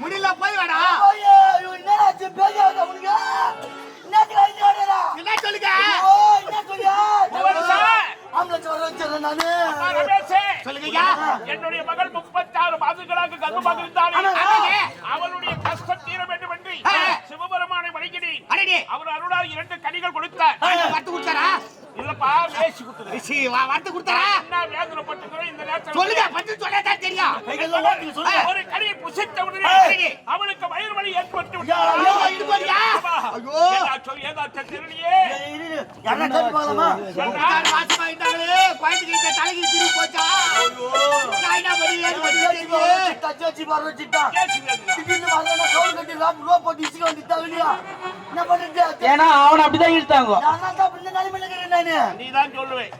முடியல போய் வாடா என்ன சொல்லுங்க சொல்லுங்க என்னுடைய மகள் முப்பத்தாறு மாதங்களாக கர்ப்பமாக இருந்தாலே ஆமாங்க. அவளுடைய கஷ்டம் தீர வேண்டும் என்று ஆ. சிவபெருமானை வணங்கினேன் அடடே அவர் அருளால் இரண்டு கனிகள் கொடுத்தார். ஆ, கொடுத்தாரா? இல்லப்பா வேசி கொடுத்தது சீ, வ- வறுத்து கொடுத்தாரா என்ன வேதனைப்பட்டிருக்கிறோம் இந்த நேரத்தில் சொல்லுங்க பத்தி சொல்லாதான் தெரியும். சொல்லுங்க. ஒரு கனியை புசித்த உடனே. அவனுக்கு வயிறு வலி ஏற்பட்டு ஐயா, இது மாதிரியா? ஐயோ. ஏதாச்சும் ஏதாச்சும் தெரியலையே. யாரா கேட்டு பார்க்கலாமா முப்பத்தாறு மாசமா இருந்தாங்களே குழந்தைக்கு இந்த தலைக்கு திரு போச்சா? நான் என்ன பண்ணி ஏது பண்ணி தெரியும் தச்சு வச்சு பாரு வச்சுட்டான் பேசுகிறது திடீர்னு வரலன்னா கவுல் கட்டி ராப் ரோ போட்டு இசுக்க வந்து தவிலியா என்ன பண்ணிட்டு ஏன்னா அவனை அப்படிதான் நான் தான் நானு. நீதான் சொல்லுவேன்.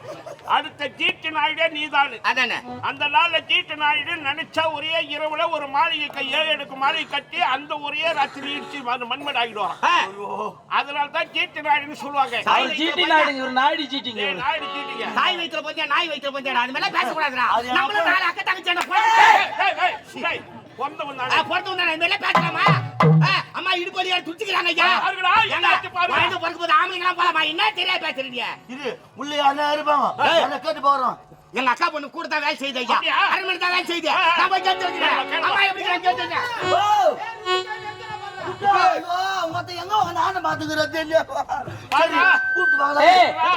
அடுத்த ஜீட்டு நாயுடே நீதான். அதானே அந்த நாள்ல ஜீட்டு நாயுடு நினைச்சா ஒரே இரவுல ஒரு மாளிகை கை ஏழு எடுக்கு மாளிகை கட்டி அந்த ஒரே ராத்திரி இடிச்சு மண்- மண்மேடு ஆகிடுவான் அதனால தான் ஜீட்டு நாயுடுன்னு சொல்லுவாங்க. சீட்டி நாடுங்க ஒரு நாடி சீட்டிங்க ஏய், இவரு. நாயுடு ஜீட்டிங்க. தாய் வயித்துல போச்சா நாய் வயித்துல போச்சா அது மேல பேசக்கூடாதுடா. நம்மளும் நாலு அக்கா தங்கச்சி என்ன ஏய், ஏய், ஏய், ஏய், பிறந்தவன் தானே. பொறுத்து மேல பேசலாமா? அம்மா இடுப்படியா துடிச்சுக்கிறாங்க ஐயா. வாழ்ந்து பிறக்கும்போது ஆம்பளைங்களாம் போலாமா? என்ன தெரியா பேசுறீங்க? இது உள்ள இருப்பாங்க? கேட்டு போறோம். எங்க அக்கா பொண்ணு கூட தான் வேலை செய்யுது ஐயா? அரை மணி தான் வேலை செய்யுது ஆ. நான் போய் கேட்டு அம்மா எப்படி கேட்டு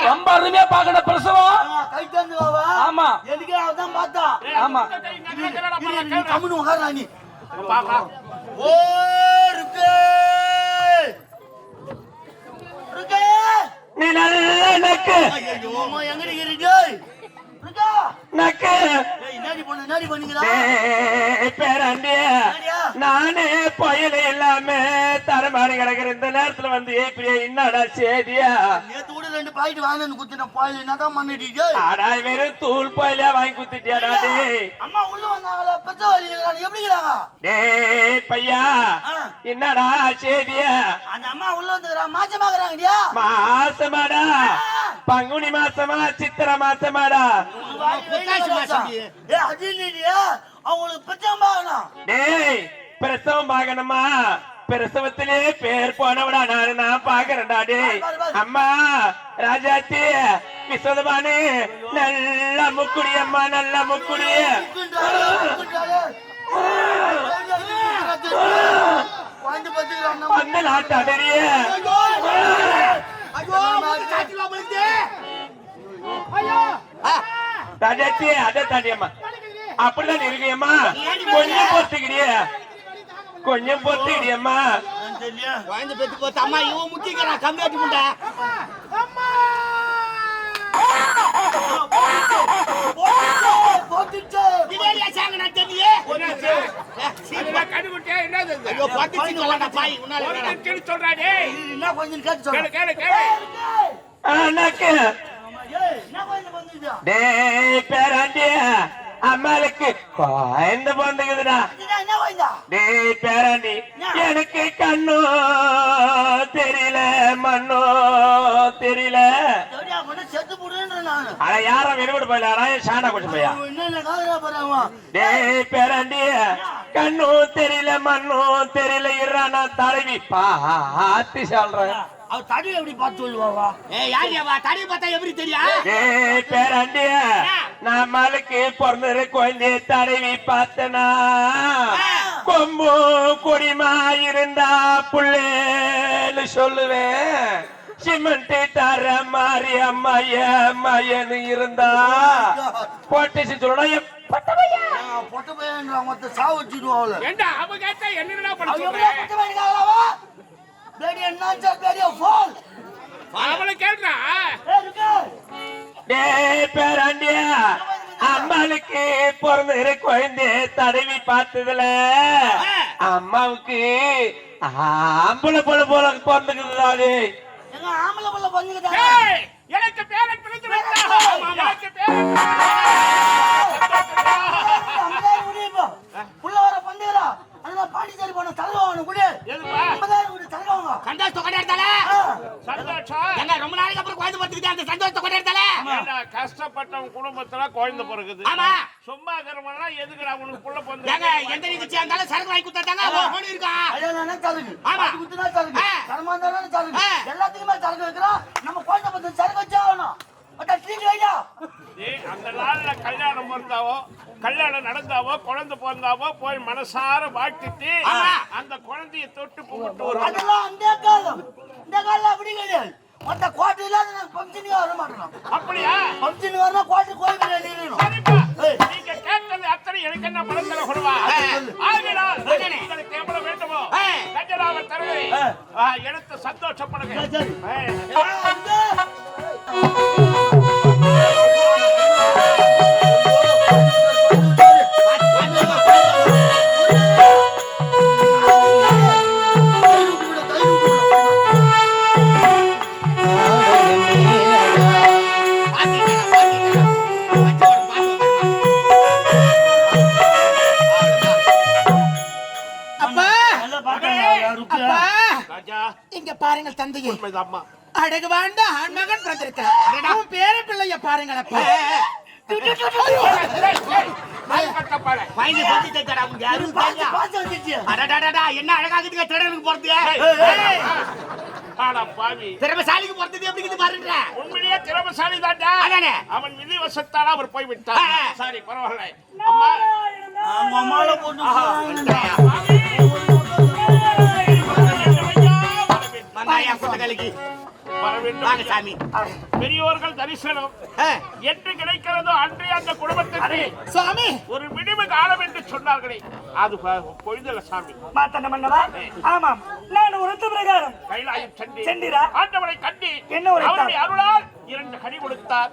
ரொம்ப அருமையா பாக்கணும் பிரசவம். கை தந்து வாவா. ஆமா. எதுக்கு அவன் தான் பார்த்தா? ஆமா. அந்த கை நல்லா இருக்கறடா, இரு, பாருங்க, இரு, நீ கேளுடா. கம்முனு உட்காருடா நீ நல்ல நக்கு ஐயோ அம்மா எங்கடி இருக்கீங்க இருக்கா நக்கு நானே புயல் இல்லாம தரமாறி கிடக்குற இந்த நேரத்துல வந்து ஏப்பிரியா என்னடா சேதியா? நேத்து ரெண்டு பாக்கெட் குத்தின பாயில் என்னதான் பண்ணிட்டீங்க ஆடா வெறும் தூள் புயலா வாங்கி குத்திட்டியாடா டேய் அம்மா உள்ள வந்தாங்களா? பெத்த வலி எப்படி இருக்கிறாங்க? டேய் பையா. என்னடா சேதியா அந்த அம்மா உள்ள வந்துக்கிறா மாச்சமாக்குறாங்கடியா மாசமாடா. பங்குனி மாசமா சித்திர மாசமாடா? புத்தாசி மாசம். ஏ அது இல்லையா அவங்களுக்கு பிரச்சனை பார்க்கணும். டேய் பிரசவம் பார்க்கணுமா? பிரசவத்திலே பேர் போனவடா நானு நான் பாக்குறேன்டா டேய். அம்மா ராஜாத்தி விஸ்வதபானு நல்ல முக்குடி அம்மா நல்ல முக்குடி. வந்து போலுது. ஆ, ராஜாத்தி அதை தாண்டி அம்மா அப்படிதான் இருக்கியம்மா. கொஞ்சம் பொறுத்துக்கிறிய கொஞ்சம் பொறுத்துக்கிறியம்மா குழந்தை பெத்து போத்து. அம்மா இவன் முக்கிக்கிறான் கம்மியாட்டி பேராண்டி அம்மாளுக்கு. குழந்த பொந்துக்குதுடா டேய் பேராண்டி எனக்கு கண்ணோ தெரியல மண்ணோ தெரியல. அட யாரும் வெளிவிட போயில அடா சாண்டா கொண்டு போயா? டேய் பேராண்டி கண்ணும் தெரியல மண்ணும் தெரியல. இறானா தலைவி. பாத்தி சொல்றேன். அவ தடி எப்படி பார்த்து சொல்லுவாவா? ஏய், யார் இவ? தடியை பார்த்தா எப்படி தெரியும்? டேய் பேராண்டி நம்மளுக்கு பிறந்தது குழந்தை தடவி பார்த்தனா? கொம்பு கொடிமா இருந்தா புள்ளேன்னு சொல்லுவேன். சிமெண்ட் தர மாதிரி அம்மாய மயனு இருந்தா. போட்டுச்சு சொல்லணும் பொட்ட பையன். மொத்த சாவு வச்சுடுவாள் ஏண்டா, அவ கேட்டா என்னடா பண்ண பொட்ட பையனுக்காகவா பேடி என்ன பேடியா போல் அவளை இருக்கு. டேய் பேராண்டியா. அம்மாளுக்கு பிறந்த குழந்தை தடவி பார்த்ததுல. அம்மாவுக்கு ஆம்பளை போல போல பிறந்துக்குது எங்க ஆம்பளை புள்ள பண்ணிக்கிட்டா டேய், எனக்கு பேரன் விட்டா. எனக்கு பேரன் ஐம்பதாயிரம் குடி இப்போ புள்ள வர பந்தேரா அதெல்லாம் பாண்டிச்சேரி போன தலைவாங்க குடி எதுப்பா? ஐம்பதாயிரம் குடி தலைவாங்க கண்டா தொகை எடுத்தாலே? சந்தோஷம் எங்க ரொம்ப நாளைக்கு அப்புறம் குழந்தை பத்துக்கிட்டு அந்த சந்தோஷத்தை கொண்டாடுத்தால ஏண்டா, கஷ்டப்பட்டவன் குடும்பத்துல குழந்தை பிறகுது ஆமா சும்மா இருக்கிறவனா எதுக்குடா உனக்கு புள்ள பிறந்து ஏங்க எந்த நிகழ்ச்சியா இருந்தாலும் சரக்கு வாங்கி கொடுத்தாங்க ஓடி இருக்கா கல்யாணம்னா சரக்கு. ஆமா. அது குத்துனா சரக்கு. ஆ. கர்மா இருந்தாலும் சரக்கு. எல்லாத்துக்குமே சரக்கு வைக்கிறோம். நம்ம குழந்தை பத்தி சரக்கு வச்சே ஆகணும். அந்த நாள்ல கல்யாணம் பிறந்தாவோ கல்யாணம் நடந்தாவோ குழந்தை பிறந்தாவோ போய் மனசார வாழ்த்திட்டு. அந்த குழந்தைய தொட்டு வருவாங்க அதெல்லாம் அந்த காலம். இந்த காலம் அப்படி கிடையாது. மொத்த கோட்டை இல்லாத நாங்க function க்கே வர மாட்டோம். அப்படியா function வரணும்னா கோட்டை கோயிலுக்கு நீங்க கேட்டது அத்தனை எனக்கு என்ன மனசுல கொடுவா ஆகினால். உங்களுக்கு எவ்வளவு வேண்டுமோ. கஞ்சனாவை தருவேன். எடுத்து சந்தோஷப்படுங்க. தந்தையை உண்மைதாம்மா. அடகு வாழ்ந்த ஆண்மகன் பிறந்திருக்கிறார் உன் பேர பிள்ளைய பாருங்கள் அப்பா. கட்டப்பாடு பயந்து பத்தி தரா உங்க யாரும் பாத்து, தெரியா பாத்து வந்துச்சு. அடடடடா என்ன அழகாகுதுங்க திருடனுக்கு போறது திறமசாலிக்கு போறது எப்படி பாருங்க. உண்மையிலேயே திறமசாலி அதானே. அவன் விதி வசத்தால் அவர் போய் விட்டார் ஆ. சரி பரவாயில்லை. அம்மா. அவங்க அம்மால போட்டு வாங்க சாமி. பெரியோர்கள் தரிசனம். என்று கிடைக்கிறதோ அன்றே அந்த குடும்பத்திற்கு. ஒரு விடிவு காலம் என்று சொன்னார்களே. அது பொழுதல சாமி. மாத்தண்ட மன்னவா ஆமாம். நான் உரத்த பிரகாரம். கைலாயம் சென்று சென்றீரா? ஆண்டவனை கண்டு என்ன உரைத்தார்? அவருடைய அருளால் இரண்டு கனி கொடுத்தார்.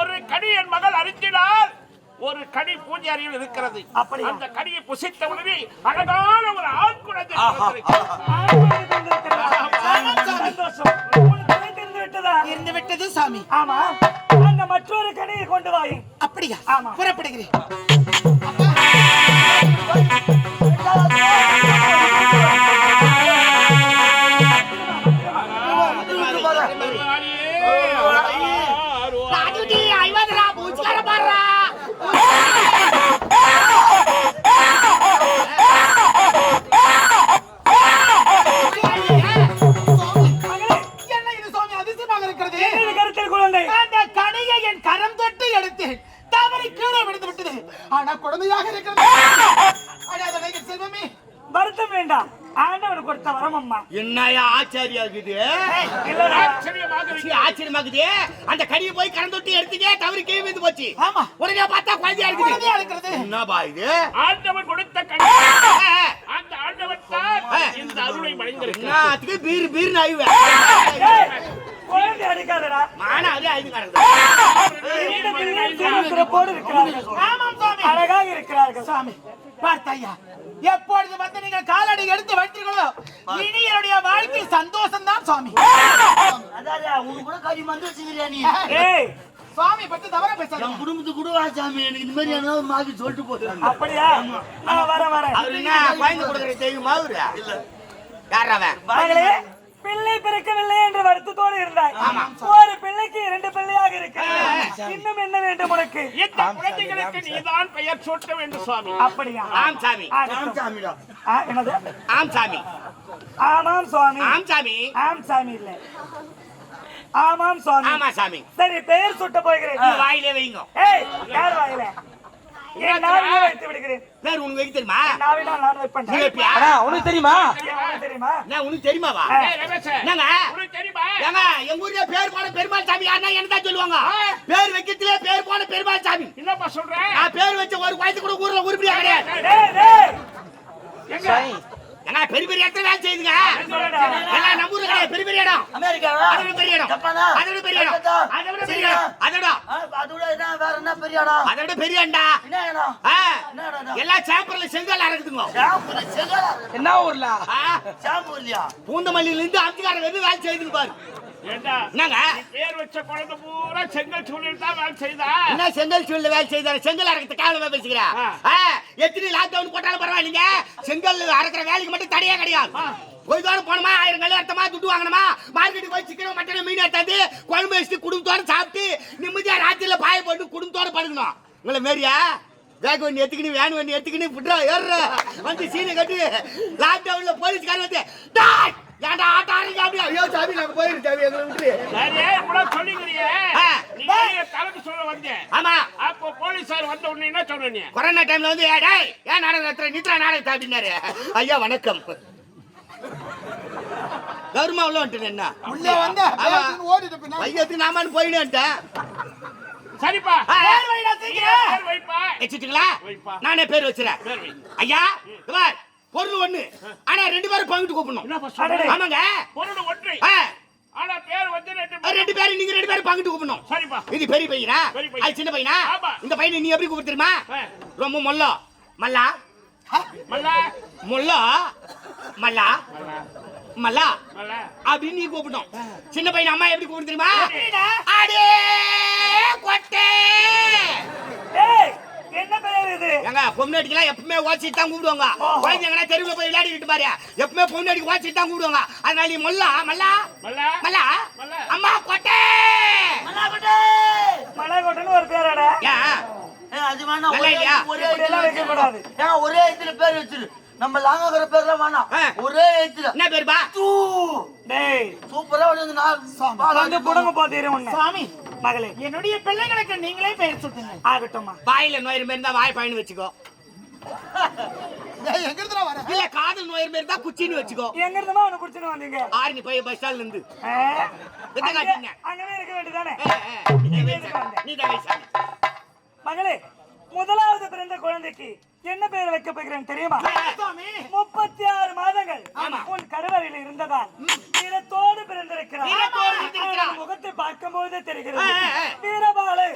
ஒரு கனி என் மகள் அறிஞ்சினால் ஒரு கனி பூஜை அறையில் இருக்கிறது. அப்படியா? அந்த கனியை புசித்த உடனே அழகான ஒரு ஆண் குழந்தை சாமி ஆமா. அந்த மற்றொரு கனியை கொண்டு வாய். அப்படியா? ஆமா. புறப்படுகிறேன் அந்த கடியை போய் கரந்தொட்டி எடுத்துட்டே தவறி கீழே விழுந்து போச்சு. ஆமா. உடனே பார்த்தா குழந்தையா இருக்குது. குழந்தையா இருக்கிறது. என்னப்பா இது? ஆண்டவன் கொடுத்த கனி அந்த ஆண்டவன் தான் இந்த அருளை வழங்கியிருக்கிறார். என்னத்துக்கு பீர் பீர் நாய்வே குழந்தை அடிக்காதடா மானா அது ஐந்து அழகாக இருக்கிறார்கள். சாமி பார்த்தையா எப்பொழுது வந்து நீங்கள் காலடி எடுத்து வைத்தீர்களோ இனி என்னுடைய வாழ்க்கை சந்தோஷம் தான் சுவாமி. உனக்கு கூட கறி மந்து வச்சுக்கிறியா நீ? ஏய். சுவாமி பற்றி தவற பேசாதீங்க என் குடும்பத்துக்கு கூட வா சாமி. எனக்கு இந்த மாதிரி என்ன சொல்லிட்டு போகுது அப்படியா? நான் வரேன் வரேன் அவரு என்ன குழந்தை கொடுக்குற மகளே பிள்ளை பிறக்கவில்லை என்ற வருத்தத்தோடு இருந்தாய். ஒரு பிள்ளைக்கு இரண்டு பிள்ளையாக இருக்கு இன்னும் என்ன வேண்டும் உனக்கு? இந்த குழந்தைகளுக்கு நீதான் பெயர் சூட்ட வேண்டும் சுவாமி. அப்படியா? ஆம் சாமி. என்னது? ஆம் சாமி. ஆமாம் சுவாமி. ஆம் சாமி. ஆம் சாமி இல்ல. ஆமாம் சுவாமி. ஆமா சாமி. சரி பெயர் சுட்ட போகிறேன். வாயிலே வைங்க. ஏய் யார் வாயில? தெரியுமா? நாவினால் நான் வைப்பேன். நீ வைப்பியா? உனக்கு தெரியுமா? உனக்கு தெரியுமா? என்ன உனக்கு தெரியுமாவா ஏய், ரமேஷ், என்னங்க? உனக்கு தெரியுமா? ஏங்க எங்க ஊர்ல பேர் போன பெருமாள் சாமி யாருன்னா என்ன தான் சொல்லுவாங்க பேர் வைக்கிறதுலே பேர் போன பெருமாள் சாமி. என்னப்பா சொல்ற? நான் பேர் வச்ச ஒரு வயசு கூட ஊர்ல உருப்படியா கிடையாது. ஏங்க பெரிய பெரிய இடத்துல வேலை செய்யுங்க எல்லாம் நம்ம கிடையாது பெரிய பெரிய இடம். அமெரிக்காவா அதை விட பெரிய இடம். ஜப்பானா? அதை விட பெரிய இடம். கல்கத்தா? அதை விட பெரிய? இடம். அதை விட. ஆ, அது விட என்ன வேற என்ன பெரிய இடம்? அதை விட பெரிய இடம்டா என்ன இடம்? ஆ, என்ன இடம் எல்லா சேம்பர்ல செங்கல் இறக்குதுங்க சாம்பூர் செங்கலா என்ன ஊர்ல? சாம்பூர் இல்லையா பூந்தமல்லியில இருந்து அஞ்சுக்கார வெறும் வேலை செய்யுதுங்க பாரு. என்னங்க? பேர் வச்ச குழந்தை பூரா செங்கல் சூழல் தான் வேலை செய்தா? என்ன செங்கல் சூழ்நிலை வேலை செய்தாரு செங்கல் அறக்கிறது கேவலமா பேசுகிறா. எத்தனை லாக்டவுன் போட்டாலும் பரவாயில்லைங்க செங்கல் அறக்கிற வேலைக்கு மட்டும் தடையே கிடையாது. போய்தோட போனோமா ஆயிரம் கல் எடுத்தமா? துட்டு வாங்கினோமா மார்க்கெட்டுக்கு போய் சிக்கன் மட்டன் மீன் எடுத்தாந்து குழம்பு வச்சுட்டு குடும்பத்தோட சாப்பிட்டு நிம்மதியா ராத்திரில பாய போட்டு குடும்பத்தோட படுக்கணும். உங்களை மாரியா வேக வண்டி எடுத்துக்கின்னு வேன் வண்டி எடுத்துக்கின்னு புட்ரா ஏறுற. வந்து சீனை கட்டி லாக்டவுன்ல போலீஸ்காரன் வந்து "டேய், ஏன்டா ஆட்டோ அப்படி ஐயோ சாமி நாங்க போயிரு சாமி எங்களை விட்டு சரியே இவ்வளவு சொல்லிக்கிறியே? ஆ. நீ ஏன் தலைக்கு சொல்ல வந்தேன் ஆமா. அப்போ போலீஸார் வந்த உடனே என்ன சொன்ன நீ? கொரோனா டைம்ல வந்து "ஏய், டேய் ஏன் நாடகம் நடத்துற நித்ரா நாடகத்தை அப்படின்னாரு ஐயா வணக்கம். கௌரமா உள்ள வந்துட்டு என்ன? உள்ள வந்த. ஓடிட்டு ஐயத்துக்கு நாமான்னு போயிடுன்ட்டேன் சரிப்பா. பேர் வைடா சீக்கிரம் பேர் வைப்பா? வச்சுட்டுங்களா. நானே பேர் வச்சுறேன். பேர் வை. ஐயா பொருள் ஒண்ணு. ஆனா ரெண்டு பேரும் பங்கிட்டு கூப்பிடணும். ஆமாங்க. பொருள் ஒற்றை ஆ, ஆனா பேர் வந்து ரெண்டு பேரும். நீங்க ரெண்டு பேரும் பங்கிட்டு கூப்பிடணும். சரிப்பா. இது பெரிய பையனா. அது சின்ன பையனா. இந்த பையனை நீ எப்படி ஆ. ரொம்ப மொல்லோ. மல்லா? மல்லா. முல்லா? மல்லா? மல்லா. அப்படின்னு நீ கூப்பிட்டோம் சின்ன பையன் அம்மா எப்படி கூப்பிட்டு தெரியுமா? அடே கொட்டே. என்ன பெயர் இது? ஏங்க பொம்னாட்டிக்கெல்லாம் எப்பவுமே வாட்சிட்டு தான் கூப்பிடுவாங்க. குழந்தைங்கன்னா தெருவில் போய் விளையாடிட்டு பாரு. எப்பவுமே பொம்னாட்டிக்கு வாட்சிட்டு தான் கூப்பிடுவாங்க. அதனால நீ மொல்லா மல்லா? மல்லா? மல்லா? மல்லா. அம்மா கொட்டே! பேராடா. ஏன்? அது வேணாம். நல்லா ஒரே இல்லையா? ஒரே இடத்துல பேர் வச்சிரு. நம்ம லாங்கங்கிற பேர்லாம் வேணாம். ஆ. ஒரே இடத்துல என்ன தூ. டேய். சூப்பரா வந்து புடங்க உன்னை சாமி. மகளே என்னுடைய பிள்ளைகளுக்கு நீங்களே பெயர் சொல்லுங்க ஆகட்டும்மா. வாயில நோய் இருந்தா வாய் பயணு வச்சுக்கோ. ஏய், எங்க இருந்துடா வர இல்ல காதல் நோய் இருந்தா குச்சின்னு வச்சுக்கோ. எங்க இருந்தமா அவனை குடிச்சுன்னு வந்தீங்க? ஆரணி போய் பஸ் ஸ்டாண்ட்ல இருந்து? அங்கவே இருக்க வேண்டியதானே நீ தான் தான். மகளே முதலாவது பிறந்த குழந்தைக்கு என்ன பெயர் வைக்க போகிறேன் தெரியுமா? முப்பத்தி ஆறு மாதங்கள் உன் கருவறையில் இருந்ததால் வீரத்தோடு பிறந்திருக்கிறார் முகத்தை பார்க்கும்போது தெரிகிறது. ஆ, ஆ, ஆ. வீரபாலு.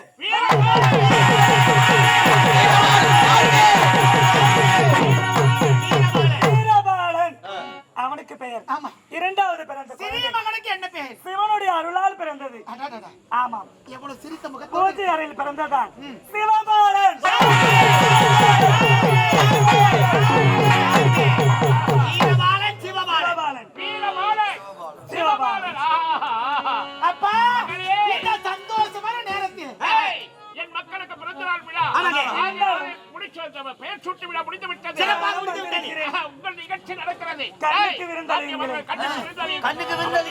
கண்ணுக்கு விருந்தது